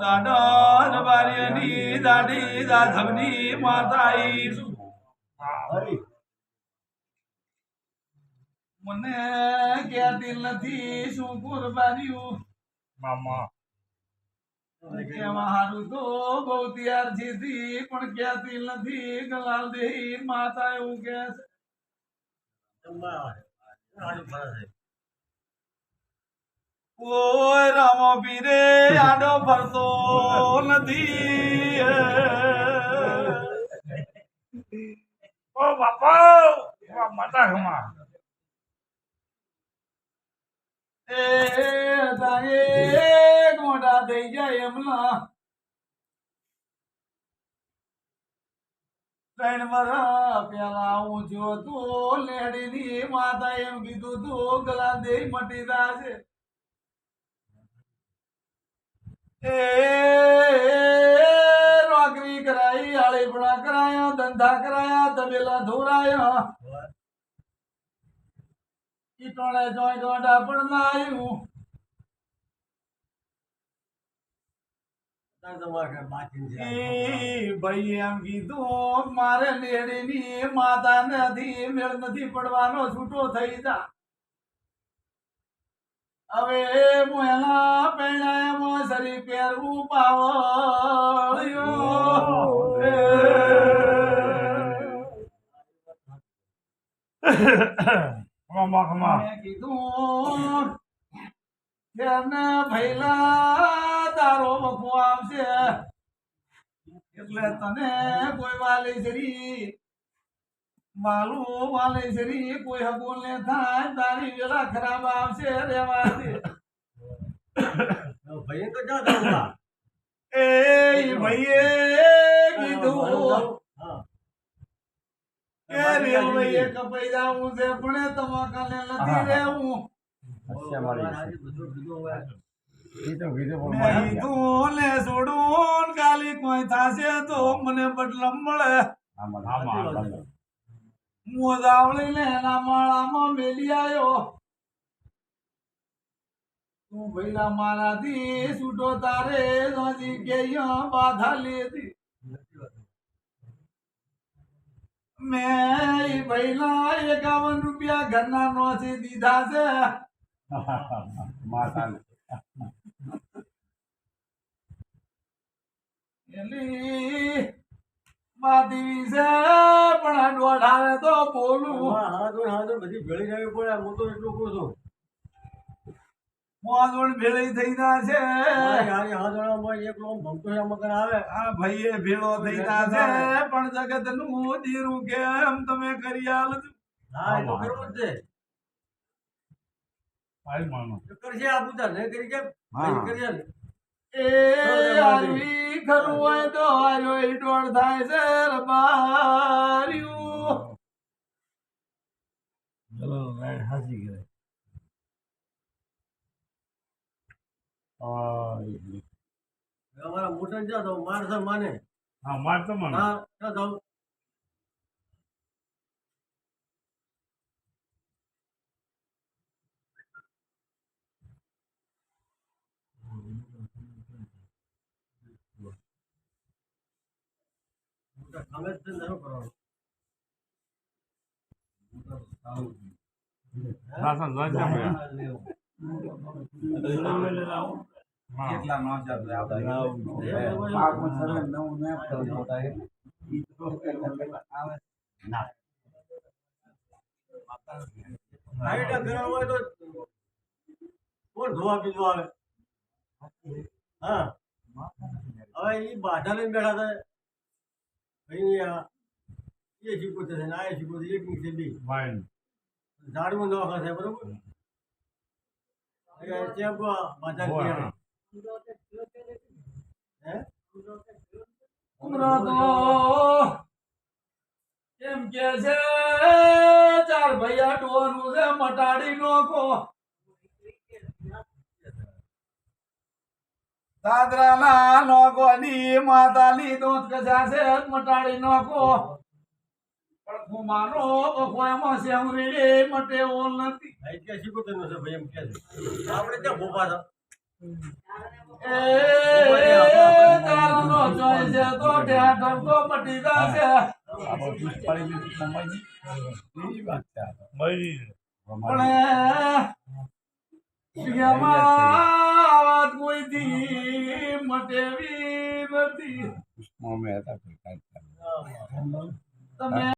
દાડા દાડી દાધવની માતાઈ હરી મને કહેતી નથી શું કુરબાનીયું? મામા. કેવા હારું તો બહુ તૈયાર પણ કહેતી નથી ગલાલ દેહી માતા એવું કે છે. ઓય રામો પીરે આડો ફરતો નથી ઓ બાપા માતા હમા એ તારે ગોડા થઈ જાય એમના. ત્રણ પેલા હું જો તું લેડીની માતા એમ કીધું તું ગલા દે મટી જાશે. એ નોકરી કરાઈ આળીપણા કરાયા ધંધા કરાયા તબેલા ધોરાયા. ઈટોળે જોઈ ગોડા પણ આવ્યું ભાઈ એમ કીધું મારે લેડીની માતા નથી મેળ નથી પડવાનો છૂટો થઈ જા. હવે હું એના શરીર પહેરવું પાવળિયો. કીધું ભૈલા તારો આવશે એટલે તને કોઈ વાલી જરી માલું વાલી જરી કોઈ હગુલ ને થાય તારી વેલા ખરાબ આવશે એ ભાઈએ કીધું. કે રેલવે કપાઈ જાવું છે પણ તમાકાને નથી રહેવું. મેં કીધું લે છોડું ગાલી કોઈ થાશે તો મને બદલમ મળે. મોજાવળી ને એના માળામાં મેલી આવ્યો તું ભૈલા મારાથી છૂટો તારે નજી કે અહીંયા બાધા લેતી. મેં ઈ ભઈલા એકાવન રૂપિયા ઘરના નોથી દીધા છે. માતા એલી માધી છે પણ આ ઢારે તો બોલું. મોજોડ ભેળી થઈ ના છે. આ ભાઈએ ભેળો થઈ ના છે. પણ જગતનું દીરું કેમ તમે કરી આલજો મારી મામા એ આવી ખરું હોય તો હાર્યો એ ટોળ થાય છે રબાર્યું. ચલો રાઈટ હાસી ગયો અમારા મોટા જ્યાં તો માણસ માને. હા માર તો મને. હા ક્યાં જાઉં મોટા કામે જ છે ને શું કરવાનું રાસન રાજા ભયા હા કેટલા નો છે આપણે લાઈટ ઘર હોય તો કોણ ધોવા પીધું આવે હા હવે એ બાધા લઈને બેઠા હતા અહીંયા એ શીખો છે ને આ શીખો છે એક નીચે બી વાઈન ઝાડમાં નોખા છે બરોબર એટલે ત્યાં બાધા હોય. એમ કે ચાર ભૈયા ડોનું છે, મટાડી નોખો. દાદરાના નોખોની માતાની મટાડી નોખો. પણ ખુમાનો એમાં સેવરી મટે ઓલ નથી શીખોતરનો છે ભાઈ, એમ કે છે. આપણે ત્યાં ભોપા મટેવી નથી પુષ્પમાં અમે હતા કોઈ કાંઈ તમે